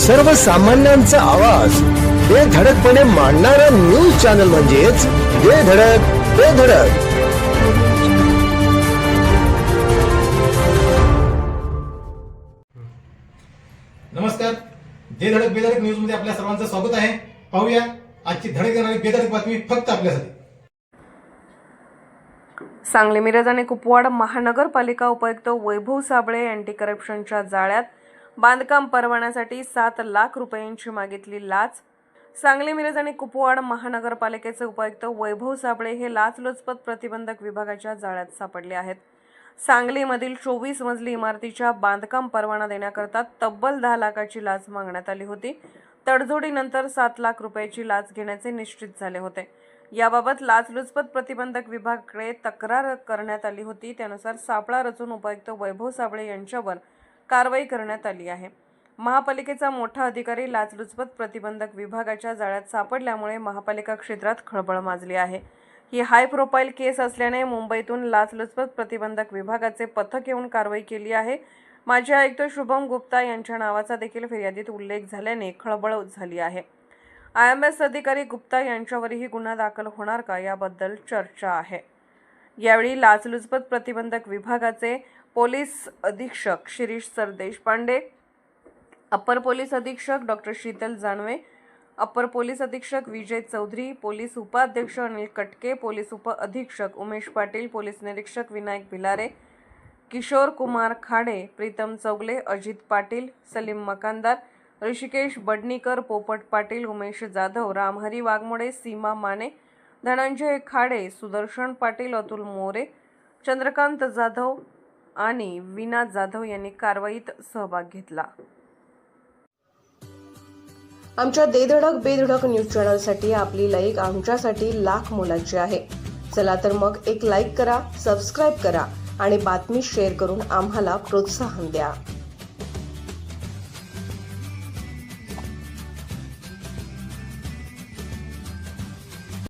सर्वसामान्यांचा आवाज. बेधडकपणे मांडणारा न्यूज चॅनल म्हणजेच बेधडक बेधडक नमस्कार. जे धडक बेधडक न्यूजमध्ये आपल्या सर्वांचं स्वागत आहे. पाहूया आजची धडक देणारी बेधडक बातमी फक्त आपल्यासाठी. सांगली मिरज आणि कुपवाड महानगरपालिका उपायुक्त वैभव साबळे अँटी करप्शनच्या जाळ्यात बांधकाम परवान्यासाठी सात लाख रुपयांची मागितली लाच. सांगली मिरज आणि कुपवाड महानगरपालिकेचे उपायुक्त वैभव साबळे हे लाचलुचपत प्रतिबंधक विभागाच्या जाळ्यात सापडले आहेत. सांगलीमधील चोवीस मजली इमारतीच्या बांधकाम परवाना देण्याकरता तब्बल दहा लाखाची लाच मागण्यात आली होती. तडजोडीनंतर सात लाख रुपयाची लाच घेण्याचे निश्चित झाले होते. याबाबत लाचलुचपत प्रतिबंधक विभागाकडे तक्रार करण्यात आली होती. त्यानुसार सापळा रचून उपायुक्त वैभव साबळे यांच्यावर कारवाई करण्यात आली आहे. महापालिकेचा मोठा अधिकारी लाचलुचपत प्रतिबंधक विभागाच्या जाळ्यात सापडल्यामुळे महापालिका क्षेत्रात खळबळ माजली आहे. ही हाय प्रोफाईल केस असल्याने मुंबईतून लाचलुचपत प्रतिबंधक विभागाचे पथक येऊन कारवाई केली आहे. माजी आयुक्त शुभम गुप्ता यांच्या नावाचा देखील फिर्यादीत उल्लेख झाल्याने खळबळ झाली आहे. आय एम एस अधिकारी गुप्ता यांच्यावरही गुन्हा दाखल होणार का याबद्दल चर्चा आहे. यावेळी लाचलुचपत प्रतिबंधक विभागाचे पोलीस अधीक्षक शिरीष सरदेशपांडे अपर पोलीस अधीक्षक डॉक्टर शीतल जानवे अपर पोलीस अधीक्षक विजय चौधरी पोलीस उपाध्यक्ष अनिल कटके पोलीस उप अधीक्षक उमेश पाटील पोलीस निरीक्षक विनायक भिलारे किशोर कुमार खाडे प्रीतम चौगले अजित पाटील सलीम मकानदार ऋषिकेश बडणीकर पोपट पाटील उमेश जाधव रामहरी वाघमोडे सीमा माने धनंजय खाडे सुदर्शन पाटील अतुल मोरे चंद्रकांत जाधव आणि विना जाधव यांनी कारवाईत सहभाग घेतला. आमच्या देधडक बेधडक न्यूज चॅनलसाठी आपली लाईक आमच्यासाठी लाख मोलाची आहे. चला तर मग एक लाईक करा सबस्क्राईब करा आणि बातमी शेअर करून आम्हाला प्रोत्साहन द्या.